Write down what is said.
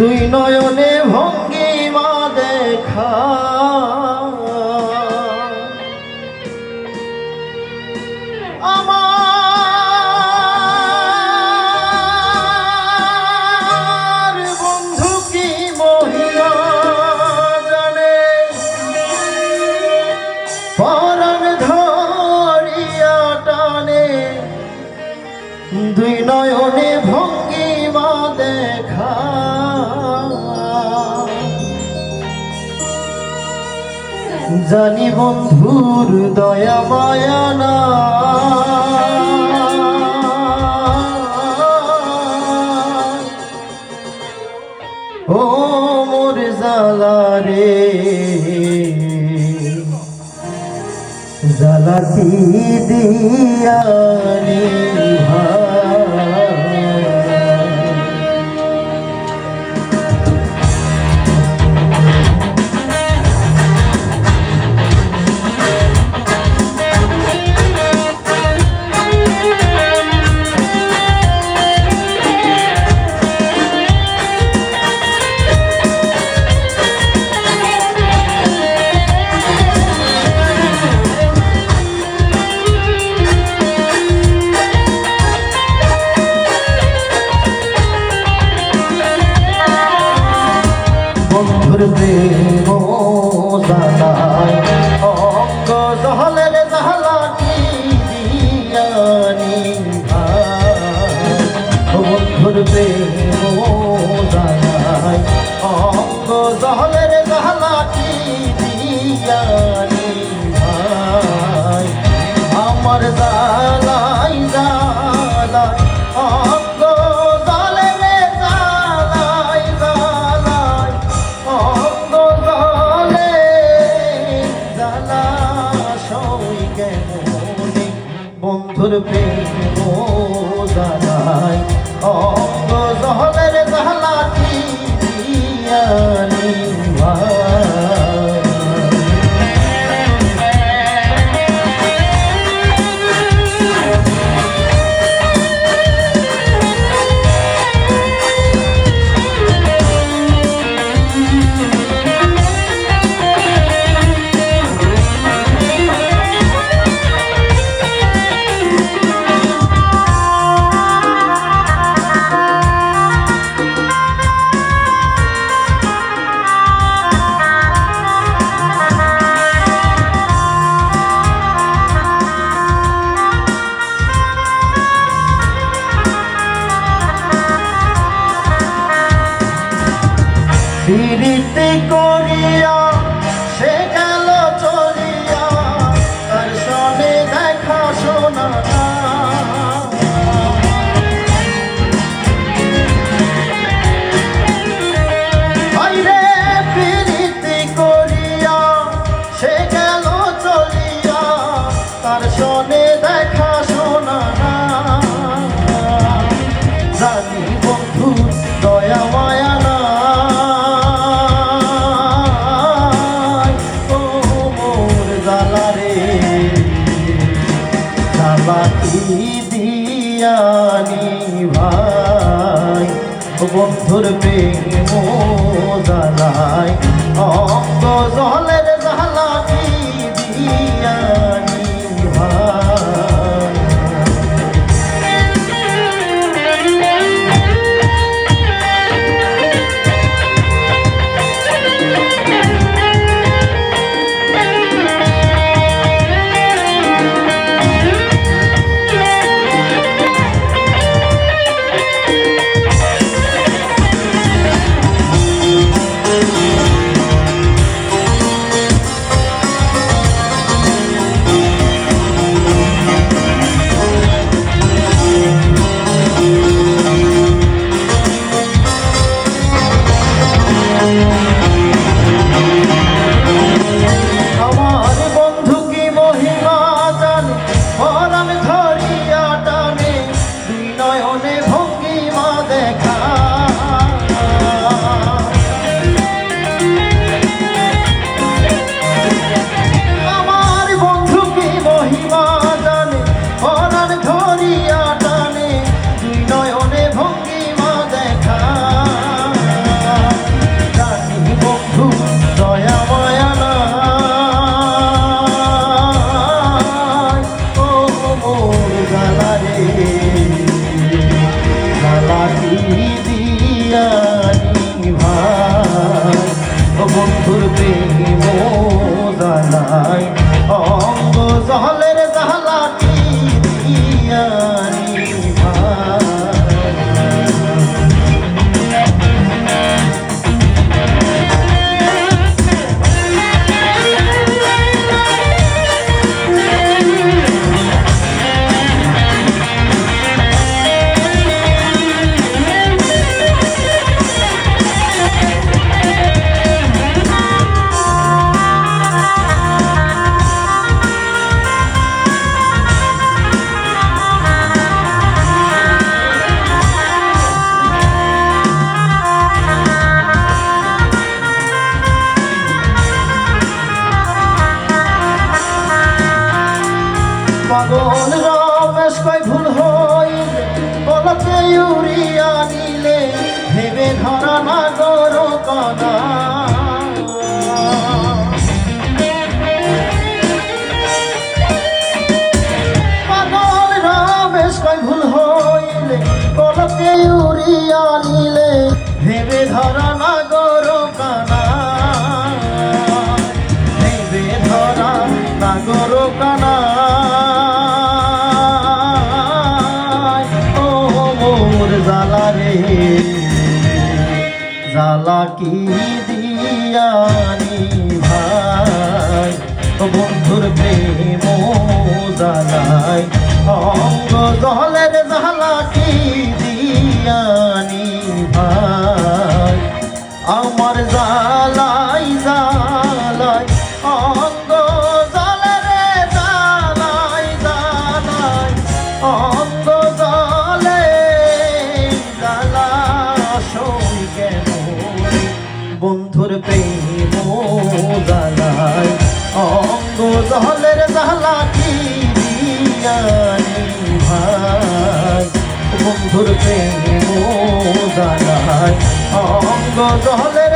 দুই নয়নে ভঙ্গিমা জানি বন্ধুর দয়া মায়া না। ও মোর জালা রে। জালাতি দিয়ানি বন্ধুর প্রেম জানাই অঙ্গ জহলের জালাটি দিয়ানি বন্ধুর প্রেম জানাই অঙ্গ জহলের জালাটি দিয়ানি আমার জালাই জালাই প্রেম জালাই অঙ্গ জহলের ভাই। বিরিতি করিয়া বন্ধুর প্রেম জালাই অঙ্গ জলের বন্ধুর প্রেম বন্ধুর প্রেম অঙ্গ জলের